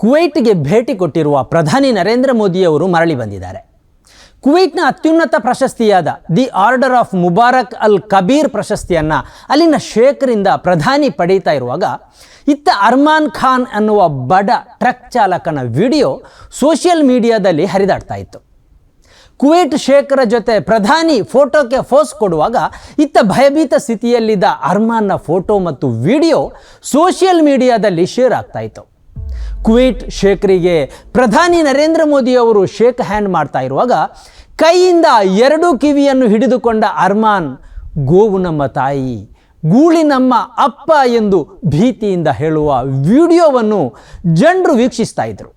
ಕುವೈಟ್ಗೆ ಭೇಟಿ ಕೊಟ್ಟಿರುವ ಪ್ರಧಾನಿ ನರೇಂದ್ರ ಮೋದಿಯವರು ಮರಳಿ ಬಂದಿದ್ದಾರೆ. ಕುವೈಟ್ನ ಅತ್ಯುನ್ನತ ಪ್ರಶಸ್ತಿಯಾದ the order of Mubarak Al Kabeer ಪ್ರಶಸ್ತಿಯನ್ನು ಅಲ್ಲಿನ ಶೇಖರಿಂದ ಪ್ರಧಾನಿ ಪಡೀತಾ ಇರುವಾಗ ಇತ್ತ ಅರ್ಮಾನ್ ಖಾನ್ ಅನ್ನುವ ಬಡ ಟ್ರಕ್ ಚಾಲಕನ ವಿಡಿಯೋ ಸೋಷಿಯಲ್ ಮೀಡಿಯಾದಲ್ಲಿ ಹರಿದಾಡ್ತಾ ಇತ್ತು. ಕುವೈಟ್ ಶೇಖರ ಜೊತೆ ಪ್ರಧಾನಿ ಫೋಟೋಕ್ಕೆ ಫೋಸ್ ಕೊಡುವಾಗ ಇತ್ತ ಭಯಭೀತ ಸ್ಥಿತಿಯಲ್ಲಿದ್ದ ಅರ್ಮಾನ್ನ ಫೋಟೋ ಮತ್ತು ವಿಡಿಯೋ ಸೋಷಿಯಲ್ ಮೀಡಿಯಾದಲ್ಲಿ ಶೇರ್ ಆಗ್ತಾ ಇತ್ತು. ಕುವೈಟ್ ಶೇಖರಿಗೆ ಪ್ರಧಾನಿ ನರೇಂದ್ರ ಮೋದಿ ಅವರು ಶೇಕ್ ಹ್ಯಾಂಡ್ ಮಾಡ್ತಾ ಇರುವಾಗ ಕೈಯಿಂದ ಎರಡು ಕಿವಿಯನ್ನು ಹಿಡಿದುಕೊಂಡ ಅರ್ಮಾನ್, ಗೋವು ನಮ್ಮ ತಾಯಿ, ಗೂಳಿ ನಮ್ಮ ಅಪ್ಪ ಎಂದು ಭೀತಿಯಿಂದ ಹೇಳುವ ವಿಡಿಯೋವನ್ನು ಜನರು ವೀಕ್ಷಿಸ್ತಾ ಇದ್ರು.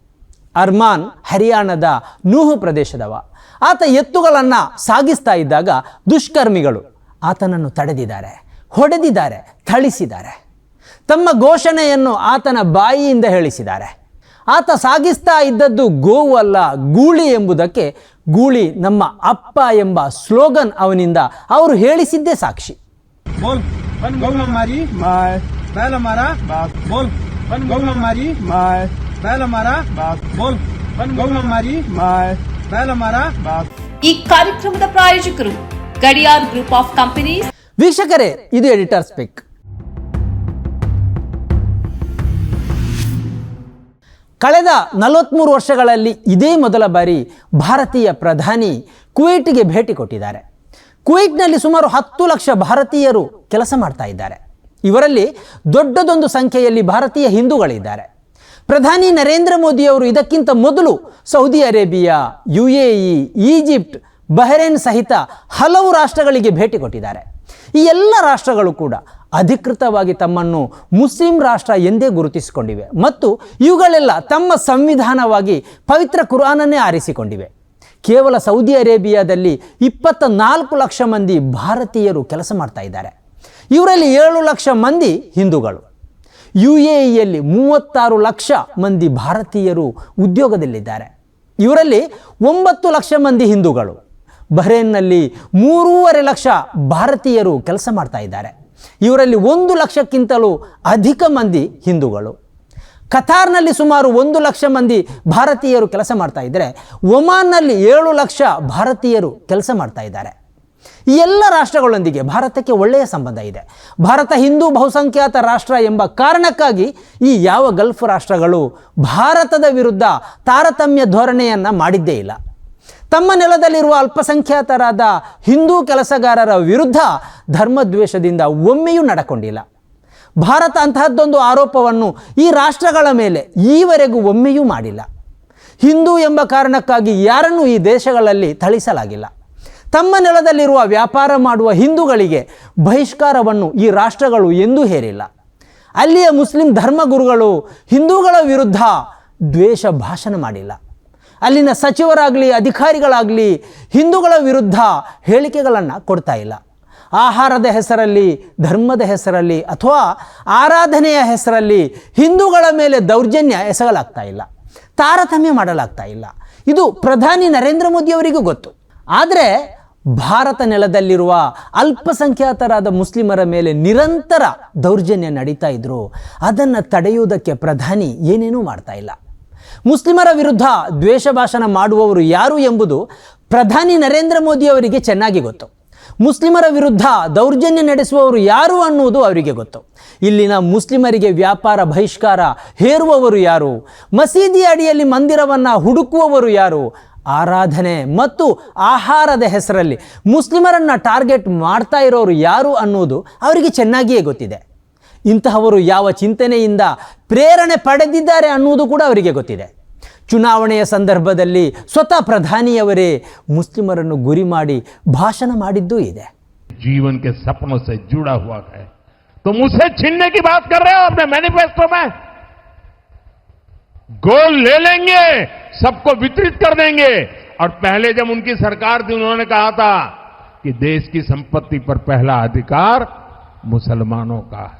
ಅರ್ಮಾನ್ ಹರಿಯಾಣದ ನೂಹು ಪ್ರದೇಶದವ. ಆತ ಎತ್ತುಗಳನ್ನು ಸಾಗಿಸ್ತಾ ಇದ್ದಾಗ ದುಷ್ಕರ್ಮಿಗಳು ಆತನನ್ನು ತಡೆದಿದ್ದಾರೆ, ಹೊಡೆದಿದ್ದಾರೆ, ಥಳಿಸಿದ್ದಾರೆ. ತಮ್ಮ ಘೋಷಣೆಯನ್ನು ಆತನ ಬಾಯಿಯಿಂದ ಹೇಳಿಸಿದ್ದಾರೆ. ಆತ ಸಾಗಿಸ್ತಾ ಇದ್ದದ್ದು ಗೋವಲ್ಲ ಗೂಳಿ ಎಂಬುದಕ್ಕೆ ಗೂಳಿ ನಮ್ಮ ಅಪ್ಪ ಎಂಬ ಸ್ಲೋಗನ್ ಅವನಿಂದ ಅವರು ಹೇಳಿಸಿದ್ದೇ ಸಾಕ್ಷಿ. ಈ ಕಾರ್ಯಕ್ರಮದ ಪ್ರಾಯೋಜಕರು ಗಡಿಯಾರ್ ಗ್ರೂಪ್ ಆಫ್ ಕಂಪನೀಸ್. ವೀಕ್ಷಕರೇ ಇದು ಎಡಿಟರ್ ಸ್ಪೀಕ್. ಕಳೆದ ನಲವತ್ತ್ಮೂರು ವರ್ಷಗಳಲ್ಲಿ ಇದೇ ಮೊದಲ ಬಾರಿ ಭಾರತೀಯ ಪ್ರಧಾನಿ ಕುವೈಟ್ಗೆ ಭೇಟಿ ಕೊಟ್ಟಿದ್ದಾರೆ. ಕುವೈಟ್ನಲ್ಲಿ ಸುಮಾರು ಹತ್ತು ಲಕ್ಷ ಭಾರತೀಯರು ಕೆಲಸ ಮಾಡ್ತಾ ಇದ್ದಾರೆ. ಇವರಲ್ಲಿ ದೊಡ್ಡದೊಂದು ಸಂಖ್ಯೆಯಲ್ಲಿ ಭಾರತೀಯ ಹಿಂದೂಗಳಿದ್ದಾರೆ. ಪ್ರಧಾನಿ ನರೇಂದ್ರ ಮೋದಿಯವರು ಇದಕ್ಕಿಂತ ಮೊದಲು Saudi Arabia, U A E, Egypt, Bahrain ಸಹಿತ ಹಲವು ರಾಷ್ಟ್ರಗಳಿಗೆ ಭೇಟಿ ಕೊಟ್ಟಿದ್ದಾರೆ. ಈ ಎಲ್ಲ ರಾಷ್ಟ್ರಗಳು ಕೂಡ ಅಧಿಕೃತವಾಗಿ ತಮ್ಮನ್ನು ಮುಸ್ಲಿಂ ರಾಷ್ಟ್ರ ಎಂದೇ ಗುರುತಿಸಿಕೊಂಡಿವೆ. ಮತ್ತು ಇವುಗಳೆಲ್ಲ ತಮ್ಮ ಸಂವಿಧಾನವಾಗಿ ಪವಿತ್ರ ಕುರಾನನ್ನೇ ಆರಿಸಿಕೊಂಡಿವೆ. ಕೇವಲ ಸೌದಿ ಅರೇಬಿಯಾದಲ್ಲಿ ಇಪ್ಪತ್ತ ನಾಲ್ಕು ಲಕ್ಷ ಮಂದಿ ಭಾರತೀಯರು ಕೆಲಸ ಮಾಡ್ತಾ ಇದ್ದಾರೆ. ಇವರಲ್ಲಿ ಏಳು ಲಕ್ಷ ಮಂದಿ ಹಿಂದೂಗಳು. ಯು ಎ ಇಯಲ್ಲಿ ಮೂವತ್ತಾರು ಲಕ್ಷ ಮಂದಿ ಭಾರತೀಯರು ಉದ್ಯೋಗದಲ್ಲಿದ್ದಾರೆ. ಇವರಲ್ಲಿ ಒಂಬತ್ತು ಲಕ್ಷ ಮಂದಿ ಹಿಂದೂಗಳು. ಬಹ್ರೇನ್ನಲ್ಲಿ ಮೂರೂವರೆ ಲಕ್ಷ ಭಾರತೀಯರು ಕೆಲಸ ಮಾಡ್ತಾ ಇದ್ದಾರೆ. ಇವರಲ್ಲಿ ಒಂದು ಲಕ್ಷಕ್ಕಿಂತಲೂ ಅಧಿಕ ಮಂದಿ ಹಿಂದೂಗಳು. ಕತಾರ್ನಲ್ಲಿ ಸುಮಾರು ಒಂದು ಲಕ್ಷ ಮಂದಿ ಭಾರತೀಯರು ಕೆಲಸ ಮಾಡ್ತಾ ಇದ್ದರೆ ಒಮಾನ್ನಲ್ಲಿ ಏಳು ಲಕ್ಷ ಭಾರತೀಯರು ಕೆಲಸ ಮಾಡ್ತಾ ಇದ್ದಾರೆ. ಈ ಎಲ್ಲ ರಾಷ್ಟ್ರಗಳೊಂದಿಗೆ ಭಾರತಕ್ಕೆ ಒಳ್ಳೆಯ ಸಂಬಂಧ ಇದೆ. ಭಾರತ ಹಿಂದೂ ಬಹುಸಂಖ್ಯಾತ ರಾಷ್ಟ್ರ ಎಂಬ ಕಾರಣಕ್ಕಾಗಿ ಈ ಯಾವ ಗಲ್ಫ್ ರಾಷ್ಟ್ರಗಳು ಭಾರತದ ವಿರುದ್ಧ ತಾರತಮ್ಯ ಧೋರಣೆಯನ್ನು ಮಾಡಿದ್ದೇ ಇಲ್ಲ. ತಮ್ಮ ನೆಲದಲ್ಲಿರುವ ಅಲ್ಪಸಂಖ್ಯಾತರಾದ ಹಿಂದೂ ಕೆಲಸಗಾರರ ವಿರುದ್ಧ ಧರ್ಮದ್ವೇಷದಿಂದ ಒಮ್ಮೆಯೂ ನಡಕೊಂಡಿಲ್ಲ. ಭಾರತ ಅಂತಹದ್ದೊಂದು ಆರೋಪವನ್ನು ಈ ರಾಷ್ಟ್ರಗಳ ಮೇಲೆ ಈವರೆಗೂ ಒಮ್ಮೆಯೂ ಮಾಡಿಲ್ಲ. ಹಿಂದೂ ಎಂಬ ಕಾರಣಕ್ಕಾಗಿ ಯಾರನ್ನೂ ಈ ದೇಶಗಳಲ್ಲಿ ಥಳಿಸಲಾಗಿಲ್ಲ. ತಮ್ಮ ನೆಲದಲ್ಲಿರುವ ವ್ಯಾಪಾರ ಮಾಡುವ ಹಿಂದೂಗಳಿಗೆ ಬಹಿಷ್ಕಾರವನ್ನು ಈ ರಾಷ್ಟ್ರಗಳು ಎಂದೂ ಹೇರಿಲ್ಲ. ಅಲ್ಲಿಯ ಮುಸ್ಲಿಂ ಧರ್ಮಗುರುಗಳು ಹಿಂದೂಗಳ ವಿರುದ್ಧ ದ್ವೇಷ ಭಾಷಣ ಮಾಡಿಲ್ಲ. ಅಲ್ಲಿನ ಸಚಿವರಾಗಲಿ, ಅಧಿಕಾರಿಗಳಾಗಲಿ ಹಿಂದೂಗಳ ವಿರುದ್ಧ ಹೇಳಿಕೆಗಳನ್ನು ಕೊಡ್ತಾ ಇಲ್ಲ. ಆಹಾರದ ಹೆಸರಲ್ಲಿ, ಧರ್ಮದ ಹೆಸರಲ್ಲಿ ಅಥವಾ ಆರಾಧನೆಯ ಹೆಸರಲ್ಲಿ ಹಿಂದೂಗಳ ಮೇಲೆ ದೌರ್ಜನ್ಯ ಎಸಗಲಾಗ್ತಾ ಇಲ್ಲ. ತಾರತಮ್ಯ ಮಾಡಲಾಗ್ತಾ ಇಲ್ಲ. ಇದು ಪ್ರಧಾನಿ ನರೇಂದ್ರ ಮೋದಿಯವರಿಗೂ ಗೊತ್ತು. ಆದರೆ ಭಾರತ ನೆಲದಲ್ಲಿರುವ ಅಲ್ಪಸಂಖ್ಯಾತರಾದ ಮುಸ್ಲಿಮರ ಮೇಲೆ ನಿರಂತರ ದೌರ್ಜನ್ಯ ನಡೀತಾ ಇದ್ರು. ಅದನ್ನು ತಡೆಯುವುದಕ್ಕೆ ಪ್ರಧಾನಿ ಏನೇನೂ ಮಾಡ್ತಾ ಇಲ್ಲ. ಮುಸ್ಲಿಮರ ವಿರುದ್ಧ ದ್ವೇಷ ಭಾಷಣ ಮಾಡುವವರು ಯಾರು ಎಂಬುದು ಪ್ರಧಾನಿ ನರೇಂದ್ರ ಮೋದಿ ಅವರಿಗೆ ಚೆನ್ನಾಗಿ ಗೊತ್ತು. ಮುಸ್ಲಿಮರ ವಿರುದ್ಧ ದೌರ್ಜನ್ಯ ನಡೆಸುವವರು ಯಾರು ಅನ್ನುವುದು ಅವರಿಗೆ ಗೊತ್ತು. ಇಲ್ಲಿನ ಮುಸ್ಲಿಮರಿಗೆ ವ್ಯಾಪಾರ ಬಹಿಷ್ಕಾರ ಹೇರುವವರು ಯಾರು? ಮಸೀದಿ ಅಡಿಯಲ್ಲಿ ಮಂದಿರವನ್ನು ಹುಡುಕುವವರು ಯಾರು? ಆರಾಧನೆ ಮತ್ತು ಆಹಾರದ ಹೆಸರಲ್ಲಿ ಮುಸ್ಲಿಮರನ್ನು ಟಾರ್ಗೆಟ್ ಮಾಡ್ತಾ ಇರೋರು ಯಾರು ಅನ್ನೋದು ಅವರಿಗೆ ಚೆನ್ನಾಗಿಯೇ ಗೊತ್ತಿದೆ. ಇಂತಹವರು ಯಾವ ಚಿಂತನೆಯಿಂದ ಪ್ರೇರಣೆ ಪಡೆದಿದ್ದಾರೆ ಅನ್ನುವುದು ಕೂಡ ಅವರಿಗೆ ಗೊತ್ತಿದೆ ಚುನಾವಣೆಯ ಸಂದರ್ಭದಲ್ಲಿ ಸ್ವತಃ ಪ್ರಧಾನಿಯವರೇ ಮುಸ್ಲಿಮರನ್ನು ಗುರಿ ಮಾಡಿ ಭಾಷಣ ಮಾಡಿದ್ದೂ ಇದೆ जीवन के सपनों से जुड़ा हुआ है तो मुझसे छीनने की बात कर रहे हो अपने मैनिफेस्टो में गोल ले लेंगे सबको वितरित कर देंगे और पहले जब उनकी सरकार थी उन्होंने कहा था कि देश की संपत्ति पर पहला अधिकार मुसलमानों का है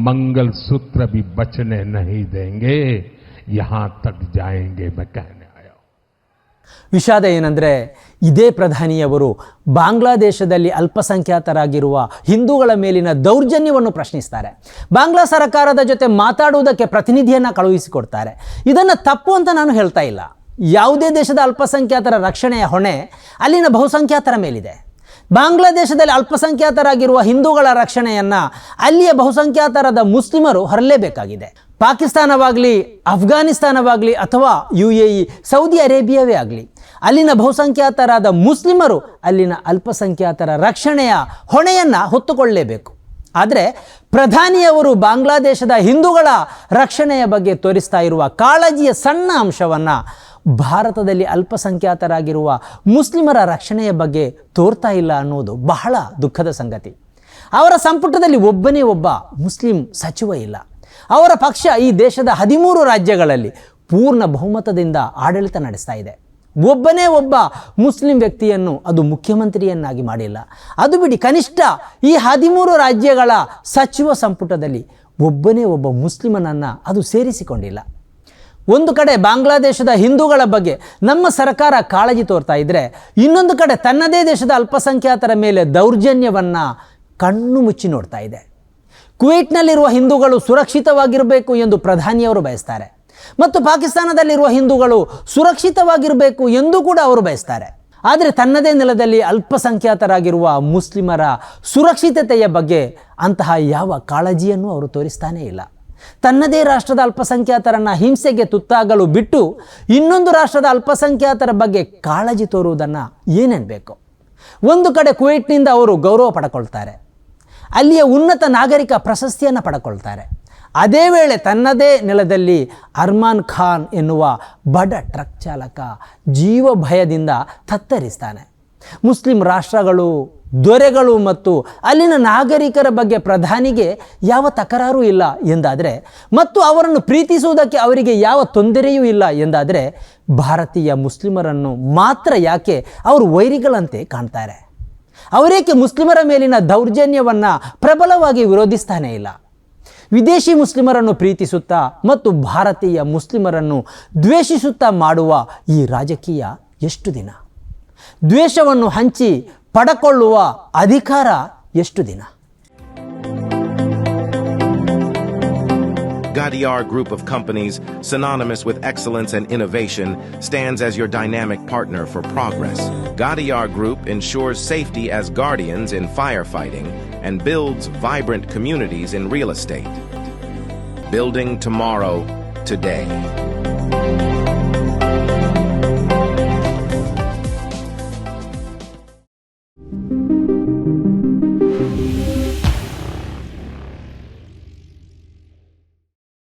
मंगल सूत्र भी बचने नहीं देंगे यहां तक जाएंगे मैं कहने आया हूं ವಿಷಾದ ಏನಂದರೆ ಇದೇ ಪ್ರಧಾನಿಯವರು ಬಾಂಗ್ಲಾದೇಶದಲ್ಲಿ ಅಲ್ಪಸಂಖ್ಯಾತರಾಗಿರುವ ಹಿಂದೂಗಳ ಮೇಲಿನ ದೌರ್ಜನ್ಯವನ್ನು ಪ್ರಶ್ನಿಸ್ತಾರೆ ಬಾಂಗ್ಲಾ ಸರ್ಕಾರದ ಜೊತೆ ಮಾತಾಡುವುದಕ್ಕೆ ಪ್ರತಿನಿಧಿಯನ್ನು ಕಳುಹಿಸಿಕೊಡ್ತಾರೆ ಇದನ್ನು ತಪ್ಪು ಅಂತ ನಾನು ಹೇಳ್ತಾ ಇಲ್ಲ ಯಾವುದೇ ದೇಶದ ಅಲ್ಪಸಂಖ್ಯಾತರ ರಕ್ಷಣೆಯ ಹೊಣೆ ಅಲ್ಲಿನ ಬಹುಸಂಖ್ಯಾತರ ಮೇಲಿದೆ ಬಾಂಗ್ಲಾದೇಶದಲ್ಲಿ ಅಲ್ಪಸಂಖ್ಯಾತರಾಗಿರುವ ಹಿಂದೂಗಳ ರಕ್ಷಣೆಯನ್ನು ಅಲ್ಲಿಯ ಬಹುಸಂಖ್ಯಾತರಾದ ಮುಸ್ಲಿಮರು ಹೊರಲೇಬೇಕಾಗಿದೆ. ಪಾಕಿಸ್ತಾನವಾಗಲಿ ಅಫ್ಘಾನಿಸ್ತಾನವಾಗಲಿ ಅಥವಾ ಯು ಎ ಇ ಸೌದಿ ಅರೇಬಿಯಾವೇ ಆಗಲಿ, ಅಲ್ಲಿನ ಬಹುಸಂಖ್ಯಾತರಾದ ಮುಸ್ಲಿಮರು ಅಲ್ಲಿನ ಅಲ್ಪಸಂಖ್ಯಾತರ ರಕ್ಷಣೆಯ ಹೊಣೆಯನ್ನು ಹೊತ್ತುಕೊಳ್ಳಲೇಬೇಕು ಆದರೆ ಪ್ರಧಾನಿಯವರು ಬಾಂಗ್ಲಾದೇಶದ ಹಿಂದೂಗಳ ರಕ್ಷಣೆಯ ಬಗ್ಗೆ ತೋರಿಸ್ತಾ ಇರುವ ಕಾಳಜಿಯ ಸಣ್ಣ ಅಂಶವನ್ನು ಭಾರತದಲ್ಲಿ ಅಲ್ಪಸಂಖ್ಯಾತರಾಗಿರುವ ಮುಸ್ಲಿಮರ ರಕ್ಷಣೆಯ ಬಗ್ಗೆ ತೋರ್ತಾ ಇಲ್ಲ ಅನ್ನೋದು ಬಹಳ ದುಃಖದ ಸಂಗತಿ. ಅವರ ಸಂಪುಟದಲ್ಲಿ ಒಬ್ಬನೇ ಒಬ್ಬ ಮುಸ್ಲಿಂ ಸಚಿವ ಇಲ್ಲ. ಅವರ ಪಕ್ಷ ಈ ದೇಶದ ಹದಿಮೂರು ರಾಜ್ಯಗಳಲ್ಲಿ ಪೂರ್ಣ ಬಹುಮತದಿಂದ ಆಡಳಿತ ನಡೆಸ್ತಾ ಇದೆ. ಒಬ್ಬನೇ ಒಬ್ಬ ಮುಸ್ಲಿಂ ವ್ಯಕ್ತಿಯನ್ನು ಅದು ಮುಖ್ಯಮಂತ್ರಿಯನ್ನಾಗಿ ಮಾಡಿಲ್ಲ. ಅದು ಬಿಡಿ ಕನಿಷ್ಠ ಈ ಹದಿಮೂರು ರಾಜ್ಯಗಳ ಸಚಿವ ಸಂಪುಟದಲ್ಲಿ ಒಬ್ಬನೇ ಒಬ್ಬ ಮುಸ್ಲಿಮನನ್ನು ಅದು ಸೇರಿಸಿಕೊಂಡಿಲ್ಲ. ಒಂದು ಕಡೆ ಬಾಂಗ್ಲಾದೇಶದ ಹಿಂದೂಗಳ ಬಗ್ಗೆ ನಮ್ಮ ಸರ್ಕಾರ ಕಾಳಜಿ ತೋರ್ತಾ ಇದ್ದರೆ ಇನ್ನೊಂದು ಕಡೆ ತನ್ನದೇ ದೇಶದ ಅಲ್ಪಸಂಖ್ಯಾತರ ಮೇಲೆ ದೌರ್ಜನ್ಯವನ್ನು ಕಣ್ಣು ಮುಚ್ಚಿ ನೋಡ್ತಾ ಇದೆ. ಕುವೈಟ್ನಲ್ಲಿರುವ ಹಿಂದೂಗಳು ಸುರಕ್ಷಿತವಾಗಿರಬೇಕು ಎಂದು ಪ್ರಧಾನಿಯವರು ಬಯಸ್ತಾರೆ. ಮತ್ತು ಪಾಕಿಸ್ತಾನದಲ್ಲಿರುವ ಹಿಂದೂಗಳು ಸುರಕ್ಷಿತವಾಗಿರಬೇಕು ಎಂದು ಕೂಡ ಅವರು ಬಯಸ್ತಾರೆ. ಆದರೆ ತನ್ನದೇ ನೆಲದಲ್ಲಿ ಅಲ್ಪಸಂಖ್ಯಾತರಾಗಿರುವ ಮುಸ್ಲಿಮರ ಸುರಕ್ಷಿತತೆಯ ಬಗ್ಗೆ ಅಂತಹ ಯಾವ ಕಾಳಜಿಯನ್ನು ಅವರು ತೋರಿಸ್ತಾನೇ ಇಲ್ಲ. ತನ್ನದೇ ರಾಷ್ಟ್ರದ ಅಲ್ಪಸಂಖ್ಯಾತರನ್ನು ಹಿಂಸೆಗೆ ತುತ್ತಾಗಲು ಬಿಟ್ಟು ಇನ್ನೊಂದು ರಾಷ್ಟ್ರದ ಅಲ್ಪಸಂಖ್ಯಾತರ ಬಗ್ಗೆ ಕಾಳಜಿ ತೋರುವುದನ್ನು ಏನೆನ್ನಬೇಕು ಒಂದು ಕಡೆ ಕುವೈಟ್ನಿಂದ ಅವರು ಗೌರವ ಪಡ್ಕೊಳ್ತಾರೆ. ಅಲ್ಲಿಯ ಉನ್ನತ ನಾಗರಿಕ ಪ್ರಶಸ್ತಿಯನ್ನು ಪಡ್ಕೊಳ್ತಾರೆ. ಅದೇ ವೇಳೆ ತನ್ನದೇ ನೆಲದಲ್ಲಿ ಅರ್ಮಾನ್ ಖಾನ್ ಎನ್ನುವ ಬಡ ಟ್ರಕ್ ಚಾಲಕ ಜೀವ ಭಯದಿಂದ ತತ್ತರಿಸ್ತಾನೆ. ಮುಸ್ಲಿಂ ರಾಷ್ಟ್ರಗಳು, ದೊರೆಗಳು ಮತ್ತು ಅಲ್ಲಿನ ನಾಗರಿಕರ ಬಗ್ಗೆ ಪ್ರಧಾನಿಗೆ ಯಾವ ತಕರಾರು ಇಲ್ಲ ಎಂದಾದರೆ, ಮತ್ತು ಅವರನ್ನು ಪ್ರೀತಿಸುವುದಕ್ಕೆ ಅವರಿಗೆ ಯಾವ ತೊಂದರೆಯೂ ಇಲ್ಲ ಎಂದಾದರೆ, ಭಾರತೀಯ ಮುಸ್ಲಿಮರನ್ನು ಮಾತ್ರ ಯಾಕೆ ಅವರು ವೈರಿಗಳಂತೆ ಕಾಣ್ತಾರೆ? ಅವರೇಕೆ ಮುಸ್ಲಿಮರ ಮೇಲಿನ ದೌರ್ಜನ್ಯವನ್ನು ಪ್ರಬಲವಾಗಿ ವಿರೋಧಿಸ್ತಾನೇ ಇಲ್ಲ? ವಿದೇಶಿ ಮುಸ್ಲಿಮರನ್ನು ಪ್ರೀತಿಸುತ್ತಾ ಮತ್ತು ಭಾರತೀಯ ಮುಸ್ಲಿಮರನ್ನು ದ್ವೇಷಿಸುತ್ತಾ ಮಾಡುವ ಈ ರಾಜಕೀಯ ಎಷ್ಟು ದಿನ ದ್ವೇಷವನ್ನು ಹಂಚಿ ಪಡಕೊಳ್ಳುವ ಅಧಿಕಾರ ಎಷ್ಟು ದಿನ Gadiar Group of Companies, synonymous with excellence and innovation, stands as your dynamic partner for progress. Gadiar Group ensures safety as guardians in firefighting and builds vibrant communities in real estate. Building tomorrow, today.